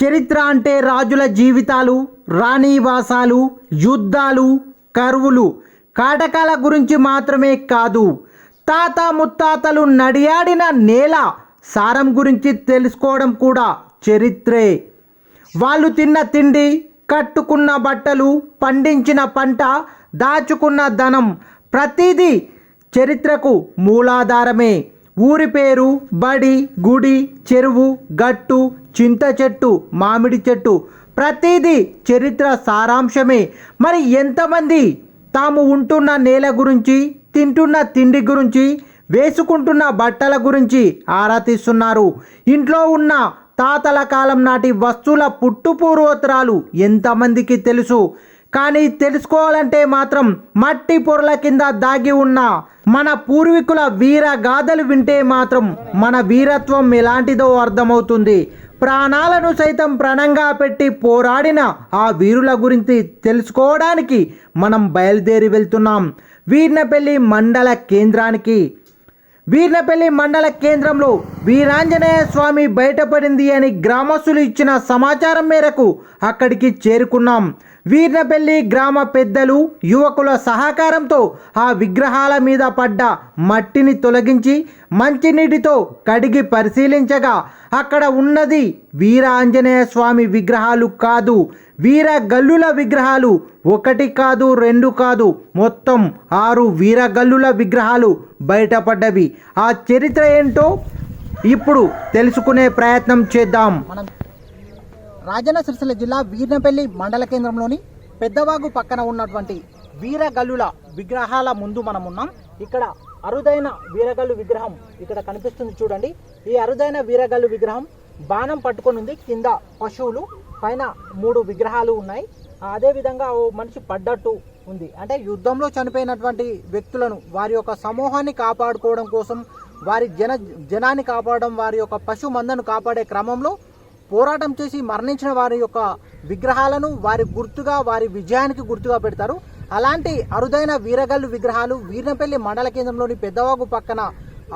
చరిత్ర అంటే రాజుల జీవితాలు రాణివాసాలు యుద్ధాలు కరువులు. కాటకాల గురించి మాత్రమే కాదు తాత ముత్తాతలు నడియాడిన నేల సారం గురించి తెలుసుకోవడం కూడా చరిత్రే. వాళ్ళు తిన్న తిండి కట్టుకున్న బట్టలు పండించిన పంట దాచుకున్న ధనం ప్రతిదీ చరిత్రకు మూలాధారమే. ఊరి పేరు బడి గుడి చెరువు గట్టు చింత చెట్టు మామిడి చెట్టు. ప్రతిదీ చరిత్ర సారాంశమే. మరి ఎంతమంది తాము ఉంటున్న నేల గురించి తింటున్న తిండి గురించి వేసుకుంటున్న బట్టల గురించి ఆరా తీస్తున్నారు? ఇంట్లో ఉన్న తాతల కాలం నాటి వస్తువుల పుట్టుపూర్వోత్తరాలు ఎంతమందికి తెలుసు? కానీ తెలుసుకోవాలంటే మాత్రం మట్టి పొరల కింద దాగి ఉన్న మన పూర్వీకుల వీర గాథలు వింటే మాత్రం మన వీరత్వం ఎలాంటిదో అర్థమవుతుంది. ప్రాణాలను సైతం ప్రణంగా పెట్టి పోరాడిన ఆ వీరుల గురించి తెలుసుకోవడానికి మనం బయలుదేరి వెళ్తున్నాం. వీర్నపల్లి మండల కేంద్రానికి. వీర్నపల్లి మండల కేంద్రంలో వీరాంజనేయ స్వామి బయటపడింది అని గ్రామస్తులు ఇచ్చిన సమాచారం మేరకు అక్కడికి చేరుకున్నాం. వీర్నపల్లి గ్రామ పెద్దలు యువకుల సహకారంతో ఆ విగ్రహాల మీద పడ్డ మట్టిని తొలగించి మంచినీటితో కడిగి పరిశీలించగా అక్కడ ఉన్నది వీర ఆంజనేయ స్వామి విగ్రహాలు కాదు వీర గల్లుల విగ్రహాలు ఒకటి కాదు రెండు కాదు మొత్తం ఆరు వీర గల్లుల విగ్రహాలు బయటపడ్డవి. ఆ చరిత్ర ఏంటో ఇప్పుడు తెలుసుకునే ప్రయత్నం చేద్దాం. రాజన్న సిరిసిల్ల జిల్లా వీర్నపల్లి మండల కేంద్రంలోని పెద్దవాగు పక్కన ఉన్నటువంటి వీరగల్లుల విగ్రహాల ముందు మనం ఉన్నాం. ఇక్కడ అరుదైన వీరగల్లు విగ్రహం ఇక్కడ కనిపిస్తుంది చూడండి. ఈ అరుదైన వీరగల్లు విగ్రహం బాణం పట్టుకొని ఉంది. కింద పశువులు పైన మూడు విగ్రహాలు ఉన్నాయి. అదే విధంగా ఓ మనిషి పడ్డట్టు ఉంది. అంటే యుద్ధంలో చనిపోయినటువంటి వ్యక్తులను వారి యొక్క సమూహాన్ని కాపాడుకోవడం కోసం వారి జన జనాన్ని కాపాడడం వారి యొక్క పశు మందను కాపాడే క్రమంలో పోరాటం చేసి మరణించిన వారి యొక్క విగ్రహాలను వారి గుర్తుగా వారి విజయానికి గుర్తుగా పెడతారు. అలాంటి అరుదైన వీరగల్లు విగ్రహాలు వీర్నపల్లి మండల కేంద్రంలోని పెద్దవాగు పక్కన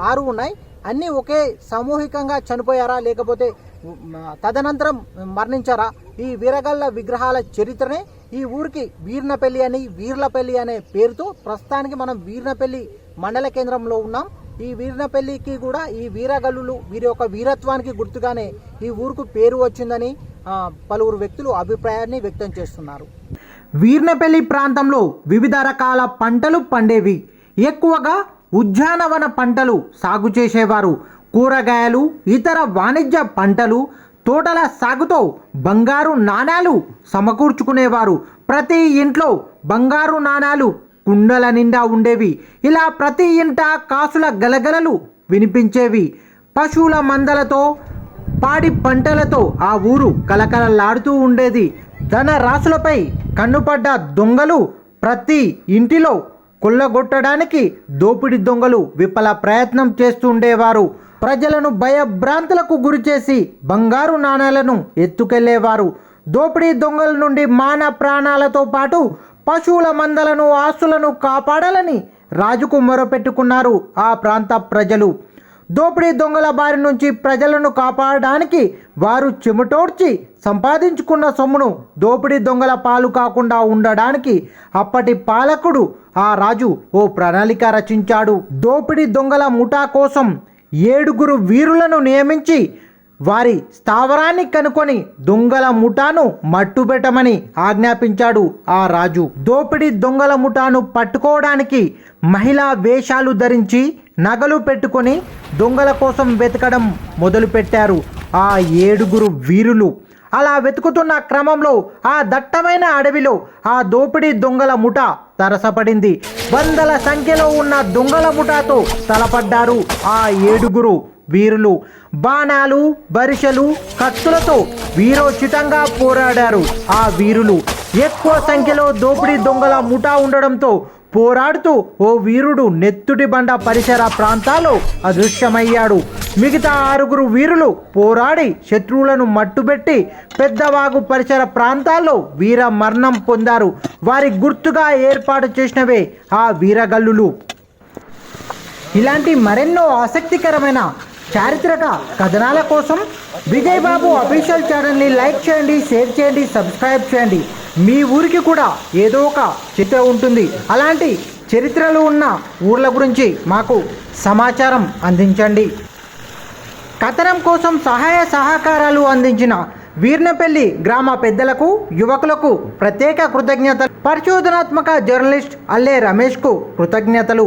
ఆరు ఉన్నాయి. అన్నీ ఒకే సామూహికంగా చనిపోయారా లేకపోతే తదనంతరం మరణించారా? ఈ వీరగల్ల విగ్రహాల చరిత్రనే ఈ ఊరికి వీర్నపల్లి అని వీర్లపల్లి అనే పేరుతో ప్రస్తుతానికి మనం వీర్నపల్లి మండల కేంద్రంలో ఉన్నాం. ఈ వీరినపల్లికి కూడా ఈ వీరగల్లులు వీరి యొక్క వీరత్వానికి గుర్తుగానే ఈ ఊరుకు పేరు వచ్చిందని పలువురు వ్యక్తులు అభిప్రాయాన్ని వ్యక్తం చేస్తున్నారు. వీర్నపల్లి ప్రాంతంలో వివిధ రకాల పంటలు పండేవి. ఎక్కువగా ఉద్యానవన పంటలు సాగు చేసేవారు. కూరగాయలు ఇతర వాణిజ్య పంటలు తోటల సాగుతో బంగారు నాణాలు సమకూర్చుకునేవారు. ప్రతి ఇంట్లో బంగారు నాణాలు కుండల నిండా ఉండేవి. ఇలా ప్రతి ఇంట కాసుల గలగలలు వినిపించేవి. పశువుల మందలతో పాడి పంటలతో ఆ ఊరు కలకలలాడుతూ ఉండేది. ధన రాసులపై కన్నుపడ్డ దొంగలు ప్రతి ఇంటిలో కొల్లగొట్టడానికి దోపిడి దొంగలు విఫల ప్రయత్నం చేస్తుండేవారు. ప్రజలను భయభ్రాంతులకు గురిచేసి బంగారు నాణాలను ఎత్తుకెళ్ళేవారు. దోపిడీ దొంగల నుండి మాన ప్రాణాలతో పాటు పశువుల మందలను ఆస్తులను కాపాడాలని రాజుకు మొరపెట్టుకున్నారు ఆ ప్రాంత ప్రజలు. దోపిడీ దొంగల బారి నుంచి ప్రజలను కాపాడడానికి వారు చెమటోడ్చి సంపాదించుకున్న సొమ్మును దోపిడీ దొంగల పాలు కాకుండా ఉండడానికి అప్పటి పాలకుడు ఆ రాజు ఓ ప్రణాళిక రచించాడు. దోపిడీ దొంగల ముఠా కోసం ఏడుగురు వీరులను నియమించి వారి స్థావరాన్ని కనుకొని దొంగల ముఠాను మట్టుబెట్టమని ఆజ్ఞాపించాడు ఆ రాజు. దోపిడీ దొంగల ముఠాను పట్టుకోవడానికి మహిళా వేషాలు ధరించి నగలు పెట్టుకొని దొంగల కోసం వెతకడం మొదలుపెట్టారు ఆ ఏడుగురు వీరులు. అలా వెతుకుతున్న క్రమంలో ఆ దట్టమైన అడవిలో ఆ దోపిడీ దొంగల ముఠ తరసపడింది. వందల సంఖ్యలో ఉన్న దొంగల ముఠాతో తలపడ్డారు ఆ ఏడుగురు. వీరులు బాణాలు బరిషలు కత్తులతో వీరోచితంగా పోరాడారు. ఆ వీరులు ఎక్కువ సంఖ్యలో దోపిడీ దొంగల ముఠా ఉండడంతో పోరాడుతూ ఓ వీరుడు నెత్తుడి బండ పరిసర ప్రాంతాల్లో అదృశ్యమయ్యాడు. మిగతా ఆరుగురు వీరులు పోరాడి శత్రువులను మట్టుబెట్టి పెద్దవాగు పరిసర ప్రాంతాల్లో వీర మరణం పొందారు. వారి గుర్తుగా ఏర్పాటు చేసినవే ఆ వీరగల్లులు. ఇలాంటి మరెన్నో ఆసక్తికరమైన చారిత్రక కథనాల కోసం విజయ్ బాబు అఫీషియల్ ఛానల్ని లైక్ చేయండి షేర్ చేయండి సబ్స్క్రైబ్ చేయండి. మీ ఊరికి కూడా ఏదో ఒక చరిత్ర ఉంటుంది. అలాంటి చరిత్రలు ఉన్న ఊర్ల గురించి మాకు సమాచారం అందించండి. కథనం కోసం సహాయ సహకారాలు అందించిన వీర్నపల్లి గ్రామ పెద్దలకు యువకులకు ప్రత్యేక కృతజ్ఞతలు. పరిశోధనాత్మక జర్నలిస్ట్ అల్లే రమేష్కు కృతజ్ఞతలు.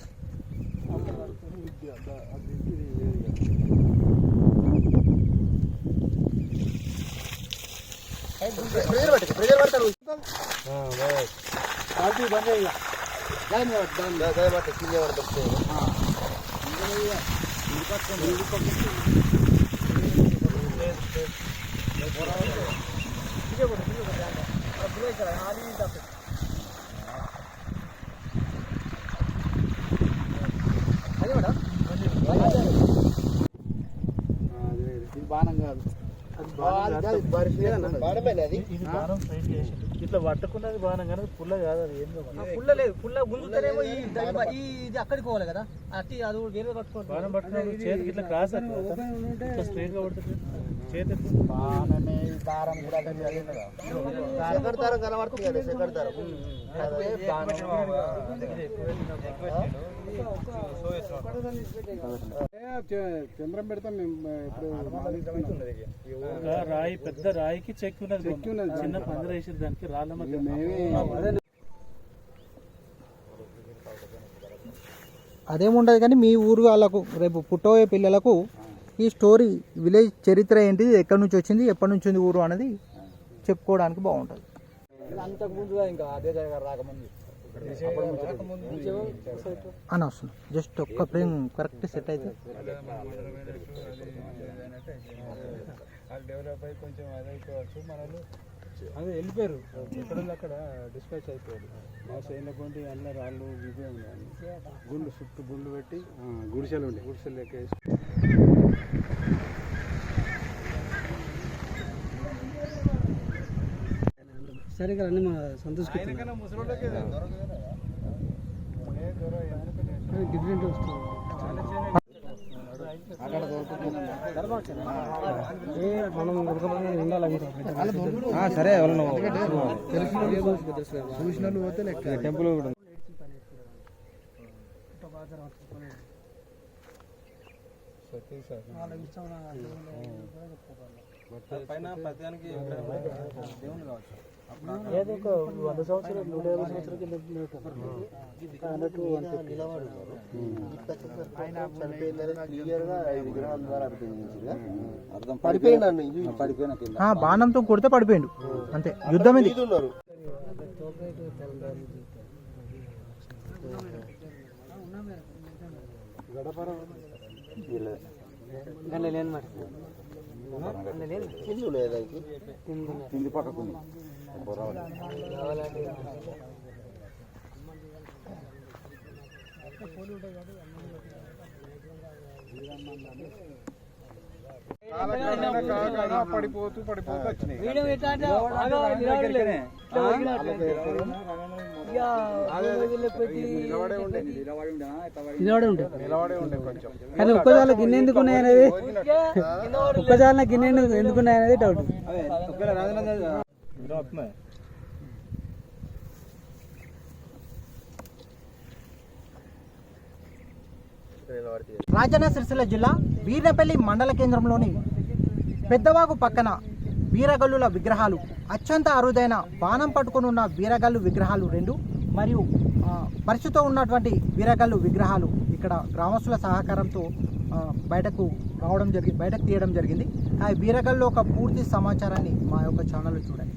प्रेशर बैठ प्रेशर बैठ करो हाँ बस आदमी बन जाएगा लाइन में बैठ दम गए बैठ किले और दबते हाँ इनका कम इनका कम ठीक है। बोलो ठीक है अब ले कर आनी तक బాణం కాదు. ఇట్లా పట్టుకున్నది బాణం కానీ పుల్ల కాదు అది ఏందో. పుల్ల లేదు. పుల్ల గుంజుతారేమో ఈ ఇది అక్కడికి పోవాలి కదా? అట్టి అది కూడా వేరే పట్టుకోవాలి బాణం పట్టుకున్నప్పుడు చేతికి ఇట్లా క్రాస్ అవుతుంది. ఇట్లా స్ట్రైట్గా పడుతుంది చేతి. బాణమే దారం కూడా దారం కనబడుతుంది కదా దారం చంద్రం పెడతాం మేము ఇప్పుడు రాయి పెద్ద రాయికి చెక్కి ఉన్నది బొమ్మ. చిన్న పందిర వేసేది దానికి రాళ్ళ మధ్య అదేముండదు కానీ మీ ఊరు వాళ్ళకు రేపు పుట్టబోయే పిల్లలకు ఈ స్టోరీ విలేజ్ చరిత్ర ఏంటిది ఎక్కడి నుంచి వచ్చింది ఎప్పటి నుంచి ఉంది ఊరు అనేది చెప్పుకోవడానికి బాగుంటుంది. అంతకు ముందుగా ఇంకా అదే దగ్గర రాకముందు అని వస్తుంది జస్ట్ ఒక్క ఫ్రేమ్ కరెక్ట్ సెట్ అయితే. డెవలప్ అయ్యి కొంచెం అదైపోవచ్చు మనలు అదే వెళ్ళిపోయారు. ఎక్కడ అక్కడ? డిస్పాచ్ అయిపోయారు. మా సైన్ల కొంటే అన్న రాళ్ళు ఇవే ఉన్నాయి. గుండు చుట్టూ గుండు పెట్టి గుడిసెలు ఉండే. గుడిసెలు లెక్క సరే కదా అన్ని మా సంతోష్ డిఫరెంట్ వస్తుంది. మనం సరే చూసిన పోతే లెక్క. టెంపుల్ కూడా పైన ఏదో ఒక వంద సంవత్సరాలు నూట యాభై సంవత్సరాల కింద. అన్నట్టు బాణంతో కొడితే పడిపోయిండు. అంతే. యుద్ధం ఇది పడిపోతూ పడిపోతూ వచ్చినాయి వీడియో ఎట్లా నిలబడే ఉండే నిలబడే ఉండే కొంచెం. కానీ ఒక్కసారి గిన్నె ఎందుకు ఉన్నాయనేది గిన్నె ఎందుకు ఎందుకు ఉన్నాయనేది డౌట్ రాజన్న సిరిసిల్ల జిల్లా వీర్నపల్లి మండల కేంద్రంలోని పెద్దవాగు పక్కన వీరగల్లుల విగ్రహాలు అత్యంత అరుదైన బాణం పట్టుకొని ఉన్న వీరగల్లు విగ్రహాలు రెండు మరియు పరిచితో ఉన్నటువంటి వీరగల్లు విగ్రహాలు ఇక్కడ గ్రామస్తుల సహకారంతో బయటకు రావడం జరిగింది బయటకు తీయడం జరిగింది. ఆ వీరగల్లు ఒక పూర్తి సమాచారాన్ని మా యొక్క ఛానల్లో చూడండి.